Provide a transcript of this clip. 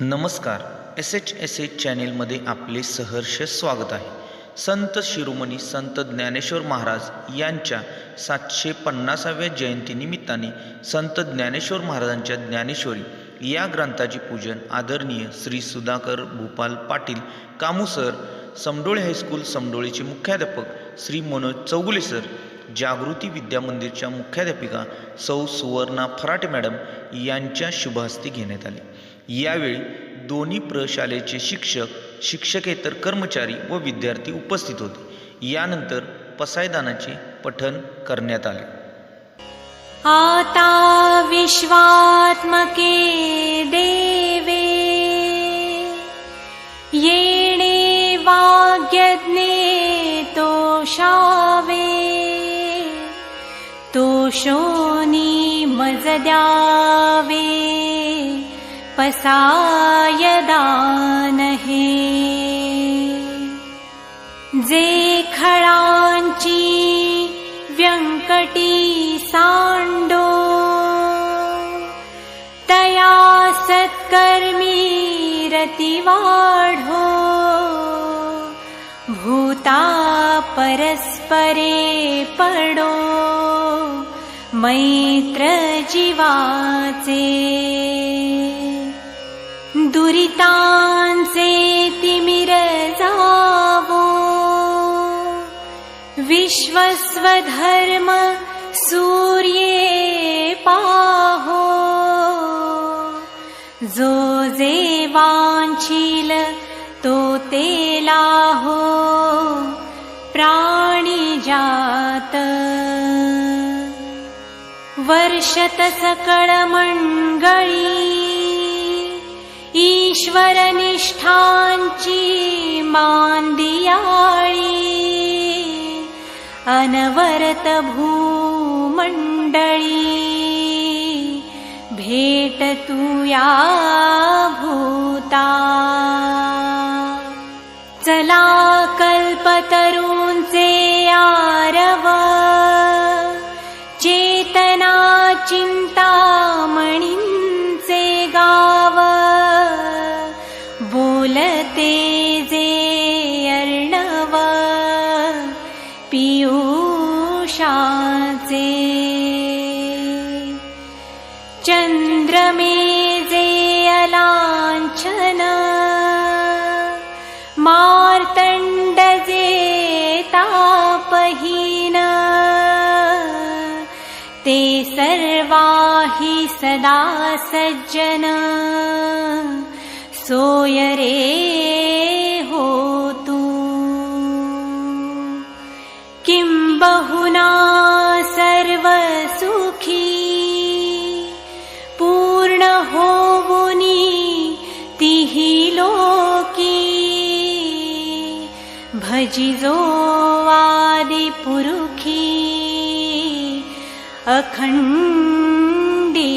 नमस्कार. S H S H चॅनेलमध्ये आपले सहर्ष स्वागत आहे. संत शिरोमणी संत ज्ञानेश्वर महाराज यांच्या सातशे पन्नासाव्या जयंतीनिमित्ताने संत ज्ञानेश्वर महाराजांच्या ज्ञानेश्वरी या ग्रंथाचे पूजन आदरणीय श्री सुधाकर भूपाल पाटील कामूसर समडोळे हायस्कूल समडोळेचे मुख्याध्यापक श्री मनोज चौगुले सर जागृती विद्या मंदिरच्या मुख्याध्यापिका सौ सुवर्णा फराटे मॅडम यांच्या शुभहस्ते घेण्यात आले. यावेळी दोन्ही प्रशालेचे शिक्षक शिक्षकेतर कर्मचारी व विद्यार्थी उपस्थित होते. यानंतर पसायदानाचे पठण करण्यात आले. आता विश्वात्मके देवे येणे वाग्यज्ञे तोषावे तोषोनी मज द्यावे पसायदान हे जे खळांची व्यंकटी सांडो तया सत्कर्मी रती वाढो। भूता परस्परे पडो मैत्र जीवाचे दुरितांचे तिमिर जावो विश्वस्वधर्म सूर्ये पाहो। जो जे वांछील तो तेलाहो प्राणी जात। वर्षत सकळ मंगळी ईश्वर निष्ठांची मांदियाळी अनवरत भूमंडळी भेट या भूता। चला कल्पतरूंचे आरव चेतना चिंतामणींचे पियुषाचे चंद्रमे जे अलांछन मार्तंड जे तापहीन। ते सर्वाहि सदा सज्जन। सोय रे बहुना सर्वसुखी। पूर्ण होवुनी तिहि लोकी। भजिजो आदिपुरुखी अखण्डी